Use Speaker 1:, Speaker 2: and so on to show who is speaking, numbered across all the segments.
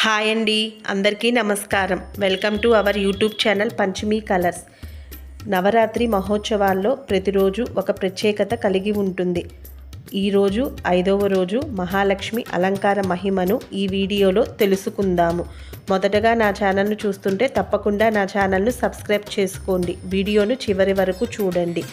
Speaker 1: Hi అండి అందరికీ నమస్కారం. Welcome to our YouTube channel Panchami colours. Navaratri మహోత్సవాల్లో ప్రతిరోజు ఒక ప్రత్యేకత కలిగి ఉంటుంది. ఈరోజు ఐదవ రోజు మహాలక్ష్మి అలంకార మహిమను ఈ వీడియోలో తెలుసుకుందాము. మొదటగా నా ఛానల్ను చూస్తుంటే తప్పకుండా నా ఛానల్ను సబ్స్క్రైబ్ చేసుకోండి. వీడియోను చివరి వరకు చూడండి.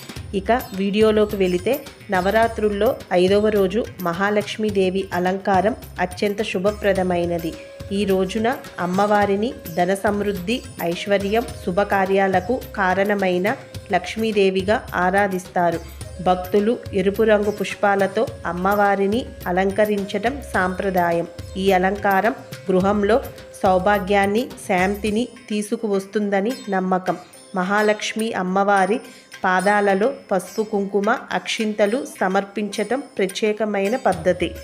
Speaker 1: ఇక వీడియోలోకి వెళితే నవరాత్రుల్లో ఐదవ రోజు మహాలక్ష్మీదేవి అలంకారం అత్యంత శుభప్రదమైనది. ఈ రోజున అమ్మవారిని ధన సమృద్ధి ఐశ్వర్యం శుభకార్యాలకు కారణమైన లక్ష్మీదేవిగా ఆరాధిస్తారు. భక్తులు ఎరుపు రంగు పుష్పాలతో అమ్మవారిని అలంకరించటం సాంప్రదాయం. ఈ అలంకారం గృహంలో సౌభాగ్యాన్ని శాంతిని తీసుకువస్తుందని నమ్మకం. మహాలక్ష్మి అమ్మవారి పాదాలలో పసుపు కుంకుమ అక్షింతలు సమర్పించటం ప్రత్యేకమైన పద్ధతి.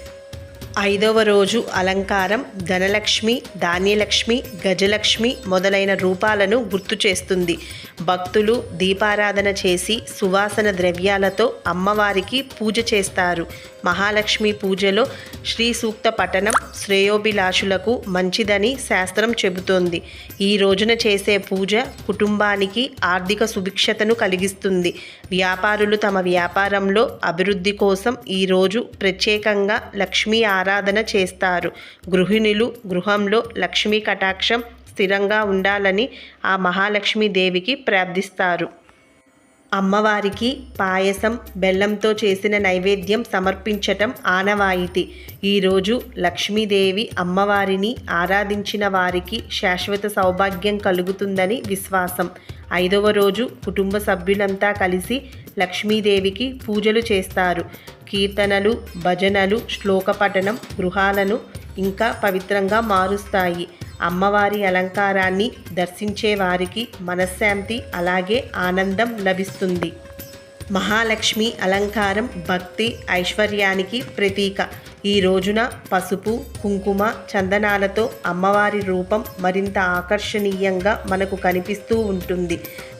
Speaker 1: ఐదవ రోజు అలంకారం ధనలక్ష్మి ధాన్యలక్ష్మి గజలక్ష్మి మొదలైన రూపాలను గుర్తు చేస్తుంది. భక్తులు దీపారాధన చేసి సువాసన ద్రవ్యాలతో అమ్మవారికి పూజ చేస్తారు. మహాలక్ష్మి పూజలో శ్రీ సూక్త పఠనం శ్రేయోభిలాషులకు మంచిదని శాస్త్రం చెబుతోంది. ఈ రోజున చేసే పూజ కుటుంబానికి ఆర్థిక సుభిక్షతను కలిగిస్తుంది. వ్యాపారులు తమ వ్యాపారంలో అభివృద్ధి కోసం ఈరోజు ప్రత్యేకంగా లక్ష్మీ ఆరాధన చేస్తారు. గృహిణులు గృహంలో లక్ష్మీ కటాక్షం స్థిరంగా ఉండాలని ఆ మహాలక్ష్మీదేవికి ప్రార్థిస్తారు. అమ్మవారికి పాయసం బెల్లంతో చేసిన నైవేద్యం సమర్పించటం ఆనవాయితీ. ఈరోజు లక్ష్మీదేవి అమ్మవారిని ఆరాధించిన వారికి శాశ్వత సౌభాగ్యం కలుగుతుందని విశ్వాసం. ఐదవ రోజు కుటుంబ సభ్యులంతా కలిసి లక్ష్మీదేవికి పూజలు చేస్తారు. కీర్తనలు భజనలు శ్లోక పఠనం గృహాలను ఇంకా పవిత్రంగా మారుస్తాయి. అమ్మవారి అలంకారాన్ని దర్శించే వారికి మనశ్శాంతి అలాగే ఆనందం లభిస్తుంది. మహాలక్ష్మి అలంకారం భక్తి ఐశ్వర్యానికి ప్రతీక. ఈ రోజున పసుపు కుంకుమ చందనాలతో అమ్మవారి రూపం మరింత ఆకర్షణీయంగా మనకు కనిపిస్తూ ఉంటుంది.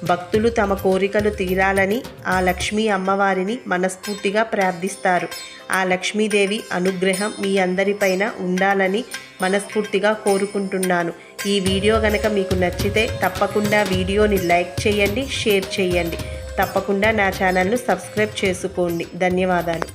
Speaker 1: భక్తులు తమ కోరికలు తీరాలని ఆ లక్ష్మీ అమ్మవారిని మనస్ఫూర్తిగా ప్రార్థిస్తారు. ఆ లక్ష్మీదేవి అనుగ్రహం మీ అందరిపైన ఉండాలని మనస్ఫూర్తిగా కోరుకుంటున్నాను. ఈ వీడియో గనక మీకు నచ్చితే తప్పకుండా వీడియోని లైక్ చేయండి షేర్ చేయండి. తప్పకుండా నా ఛానల్ను సబ్స్క్రైబ్ చేసుకోండి. ధన్యవాదాలు.